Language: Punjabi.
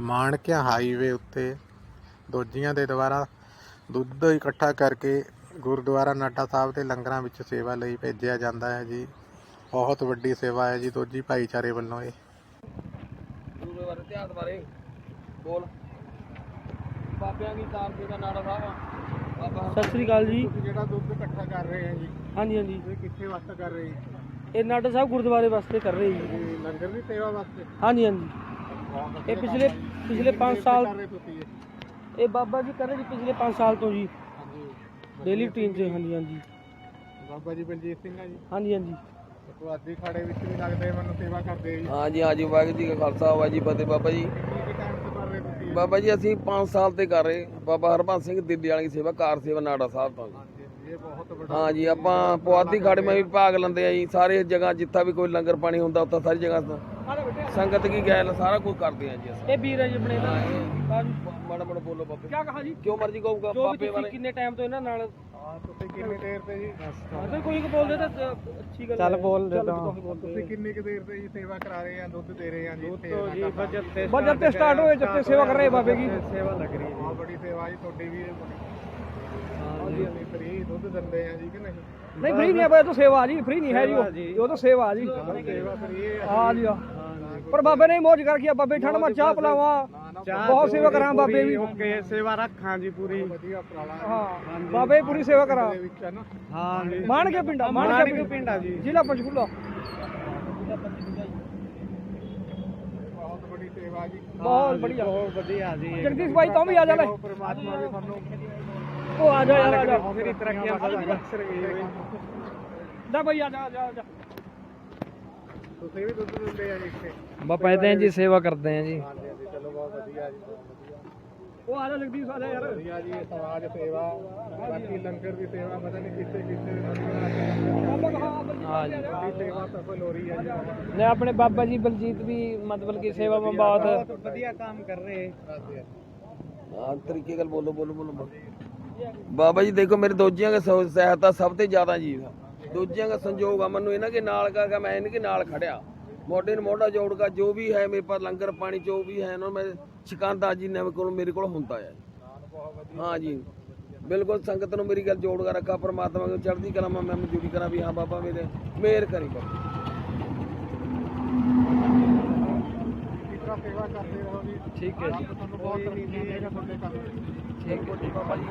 ਮਾਣਕਿਆ ਹਾਈਵੇ ਉੱਤੇ ਦੋਜੀਆਂ ਦੇ ਦੁਆਰਾ ਦੁੱਧ ਇਕੱਠਾ ਕਰਕੇ ਗੁਰਦੁਆਰਾ ਨਾਡਾ ਸਾਹਿਬ ਦੇ ਲੰਗਰਾਂ ਵਿੱਚ ਸੇਵਾ ਲਈ ਭੇਜਿਆ ਜਾਂਦਾ ਹੈ ਜੀ। ਬਹੁਤ ਵੱਡੀ ਸੇਵਾ ਹੈ ਜੀ ਦੋਜੀ ਭਾਈਚਾਰੇ ਵੱਲੋਂ ਇਹ। ਗੁਰੂ ਬਾਰੇ ਇਤਿਹਾਸ ਬਾਰੇ ਬੋਲ। ਬਾਬਿਆਂ ਦੀ ਤਾਰ ਦੇ ਦਾ ਨਾੜਾ ਸਾਹਿਬ ਬਾਬਾ ਸਤਿ ਸ੍ਰੀ ਅਕਾਲ ਜੀ। ਤੁਸੀਂ ਜਿਹੜਾ ਦੁੱਧ ਇਕੱਠਾ ਕਰ ਰਹੇ ਆ ਜੀ ਹਾਂਜੀ ਹਾਂਜੀ। ਇਹ ਕਿੱਥੇ ਵਾਸਤੇ ਕਰ ਰਹੇ ਇਹ ਨਾਡਾ ਸਾਹਿਬ ਗੁਰਦੁਆਰੇ ਵਾਸਤੇ ਕਰ ਰਹੇ ਜੀ। ਜੀ ਲੰਗਰ ਦੀ ਸੇਵਾ ਵਾਸਤੇ? ਹਾਂਜੀ ਹਾਂਜੀ। ਇਹ ਪਿਛਲੇ ਪਿਛਲੇ 5 ਸਾਲ ਇਹ। ਬਾਬਾ ਜੀ ਕਰ ਰਹੇ ਜੀ ਪਿਛਲੇ 5 ਸਾਲ ਤੋਂ ਜੀ। ਹਾਂਜੀ ਡੇਲੀ ਰੂਟੀਨ 'ਚ ਹਾਂਜੀ ਹਾਂਜੀ। ਬਾਬਾ ਜੀ ਬਲਜੀਤ ਸਿੰਘ ਆ ਜੀ। ਹਾਂਜੀ ਹਾਂਜੀ। ਤੁਹਾਡੀ ਖਾੜੇ ਵਿੱਚ ਵੀ ਲੱਗਦੇ ਮੈਨੂੰ ਸੇਵਾ ਕਰਦੇ ਆ ਜੀ। ਹਾਂਜੀ ਹਾਂਜੀ ਵਾਹਿਗੁਰੂ ਜੀ ਕਾ ਖਾਲਸਾ ਵਾਹਿਗੁਰੂ ਜੀ ਫਤਿਹ ਬਾਬਾ ਜੀ? ਬਾਬਾ ਜੀ ਅਸੀਂ 5 ਸਾਲ ਤੇ ਕਰ ਰਹੇ। ਬਾਬਾ ਹਰਭੰਸ ਸਿੰਘ ਦਿੱਲੀ ਵਾਲੀ ਸੇਵਾ ਕਾਰ ਸੇਵਾ ਨਾੜਾ ਸਾਹਿਬ ਤੋਂ ਜੀ। ਹਾਂਜੀ, ਇਹ ਬਹੁਤ ਵੱਡਾ ਹਾਂਜੀ ਆਪਾਂ ਪੁਆਧੀ ਖਾੜੇ ਮੈਂ ਵੀ ਭਾਗ ਲੈਂਦੇ ਆ ਜੀ। ਸਾਰੇ ਜਗ੍ਹਾ ਜਿੱਥਾ ਵੀ ਕੋਈ ਲੰਗਰ ਪਾਣੀ ਹੁੰਦਾ ਉੱਥੇ ਸਾਰੀ ਜਗ੍ਹਾ ਸੰਗਤ ਕੀ ਗੈਲ ਸਾਰਾ ਕੁਝ ਕਰਦੇ ਆ ਜੀ ਅਸੀਂ। ਇਹ ਵੀਰ ਹੈ ਜੀ ਆਪਣੇ ਦਾ ਮਾੜਾ ਮਾੜਾ ਬੋਲੋ ਬਾਬੇ। ਕੀ ਕਹਾ ਜੀ? ਕਿਉਂ ਮਰਜ਼ੀ ਕਹੂੰਗਾ ਜੋ ਵੀ ਬਾਬੇ ਤੁਸੀਂ ਕਿੰਨੇ ਟਾਈਮ ਤੋਂ ਇਹਨਾਂ ਨਾਲ ਹਾਂ ਤੁਸੀਂ ਕਿੰਨੀ ਦੇਰ ਤੇ ਜੀ? ਅਗਰ ਕੋਈ ਇੱਕ ਬੋਲਦੇ ਤਾਂ ਅ, ਅੱਛੀ ਗੱਲ ਚੱਲ ਬੋਲ ਦੇ ਤੁਸੀਂ ਕਿੰਨੀ ਕੁ ਦੇਰ ਤੇ ਜੀ ਸੇਵਾ ਕਰਾ ਰਹੇ ਆ? ਦੁੱਧ ਦੇ ਰਹੇ ਆ ਜੀ ਦੁੱਧ ਜੀ ਬਜਟ ਤੇ ਬਸ ਜਦ ਤੇ ਸਟਾਰਟ ਹੋਏ ਜਦ ਤੇ ਸੇਵਾ ਕਰ ਰਹੇ ਬਾਬੇ ਕੀ ਸੇਵਾ ਲੱਗ ਰਹੀ ਹੈ ਬਹੁਤ ਬੜੀ ਸੇਵਾ ਜੀ ਤੁਹਾਡੀ ਵੀ ਹਾਂਜੀ ਅਸੀਂ ਫਰੀ ਦੁੱਧ ਦਿੰਦੇ ਆ ਜੀ ਕਿ ਨਹੀਂ? ਨਹੀਂ ਫ੍ਰੀ ਨਹੀਂ ਹੈ ਬਾਈ ਇਹ ਤਾਂ ਸੇਵਾ ਜੀ ਫ੍ਰੀ ਨਹੀਂ ਹੈ ਜੀ ਉਹ। ਉਹ ਤਾਂ ਸੇਵਾ ਜੀ। ਸੇਵਾ ਫਰੀ ਹੈ। ਹਾਂ ਜੀ ਹਾਂ। ਪਰ ਬਾਬੇ ਨੇ ਮੋਜ ਕਰ ਗਿਆ ਬਾਬੇ ਠੰਡ ਮਾ ਚਾਹ ਪਿਲਾਵਾ ਬਹੁਤ ਸੇਵਾ ਕਰਾਂ ਬਾਬੇ ਵੀ। ਓਕੇ ਸੇਵਾ ਰੱਖਾਂ ਜੀ ਪੂਰੀ। ਹੈ ਬਾਬੇ ਪੂਰੀ ਸੇਵਾ ਕਰਾਂ। ਦੇ ਵਿੱਚ ਹੈ ਨਾ। ਹਾਂ ਮਾਣ ਕੇ ਪਿੰਡਾ ਮਾਣ ਕੇ ਪਿੰਡਾ। ਜੀ। ਜ਼ਿਲ੍ਹਾ ਪੰਚਕੂਲਾ। ਬਹੁਤ ਬੜੀ ਸੇਵਾ ਜੀ। ਬਹੁਤ ਬੜੀਆ ਬਹੁਤ ਵਧੀਆ ਜੀ। ਜਗਦੀਸ਼ ਭਾਈ ਤੂੰ ਵੀ ਆ ਜਾ ਲੈ। ਪਰਮਾਤਮਾ ਵੀ ਤੁਹਾਨੂੰ ਉਹ ਆ ਜਾ ਯਾਰ ਆ ਜਾ। ਮੇਰੀ ਤਰੱਕੀਆਂ ਬਖਸ਼ ਰਹੀ ਹੈ ਲੈ ਭਾਈ ਆ ਜਾ ਆ ਜਾ ਆ ਜਾ। ਤੁਸੀਂ ਵੀ ਦੁੱਧ ਦਿੰਦੇ ਆ ਜੀ ਇੱਥੇ ਸੇਵਾ ਕਰਦੇ ਆ ਜੀ। ਹਾਂਜੀ ਹਾਂਜੀ ਚਲੋ ਬਹੁਤ ਵਧੀਆ ਜੀ ਬਹੁਤ ਵਧੀਆ। ਉਹ ਆ ਜਾ ਜਗਦੀਸ਼ ਆ ਜਾ ਯਾਰ। ਵਧੀਆ ਜੀ ਇਹ ਸਮਾਜ ਸੇਵਾ ਬਾਕੀ ਲੰਗਰ ਦੀ ਸੇਵਾ ਪਤਾ ਨਹੀਂ ਕਿੱਥੇ ਕਿੱਥੇ ਹਾਂ ਜੀ। ਦੀ ਸੇਵਾ ਸਫਲ ਹੋ ਰਹੀ ਹੈ ਜੀ। ਨੇ ਆਪਣੇ ਬਾਬਾ ਜੀ ਬਲਜੀਤ ਵੀ ਮਤਲਬ ਕਿ ਸੇਵਾ ਮੈਂ ਬਹੁਤ। ਵਧੀਆ ਕੰਮ ਕਰ ਰਹੇ। ਹਾਂ ਤਰੀਕੇ ਨਾਲ ਬੋਲੋ ਬੋਲੋ। ਬਾਬਾ ਜੀ ਦੇਖੋ ਮੇਰੇ ਦੋਜੀਆਂ ਦਾ ਸੋ- ਸਹਾਇਤਾ ਸਭ ਤੋਂ ਜ਼ਿਆਦਾ ਜੀ ਦੋਜੀਆਂ ਦਾ ਸੰਯੋਗ ਆ ਮੈਨੂੰ ਇਹਨਾਂ ਕੇ ਨਾਲ ਕਾ ਮੈਂ ਇਹਨਾਂ ਕੇ ਨਾਲ ਖੜਿਆ। ਮੋਢੇ ਨੂੰ ਮੋਢਾ ਜੋੜ ਕੇ ਜੋ ਵੀ ਹੈ ਮੇਰੇ ਪਾਸ ਲੰਗਰ ਪਾਣੀ ਜੋ ਵੀ ਹੈ ਨਾ ਮੈਂ ਸ਼ਿਕਾਂਦਾ ਜੀ ਨੇ ਕੋਲ ਮੇਰੇ ਕੋਲ ਹੁੰਦਾ ਹੈ ਹਾਂ ਜੀ ਬਿਲਕੁਲ ਸੰਗਤ ਨੂੰ ਮੇਰੀ ਗੱਲ ਜੋੜ ਕੇ ਰੱਖਾ ਪ੍ਰਮਾਤਮਾ ਨੂੰ ਚੜ੍ਹਦੀ ਕਲਾ ਮੈਂ ਮਨਜ਼ੂਰੀ ਕਰਾਂ ਵੀ ਹਾਂ ਬਾਬਾ ਮੇਰੇ ਮਿਹਰ ਕਰੀ ਬਾਬਾ। ਸੇਵਾ ਕਰਦੇ ਰਹੋ ਜੀ। ਠੀਕ ਹੈ ਜੀ। ਤੁਹਾਨੂੰ ਬਹੁਤ ਤਰੱਕੀ ਦੇਗਾ ਤੁਹਾਡੇ ਕੰਮ ਠੀਕ ਹੈ ਜੀ ਬਾਬਾ ਜੀ।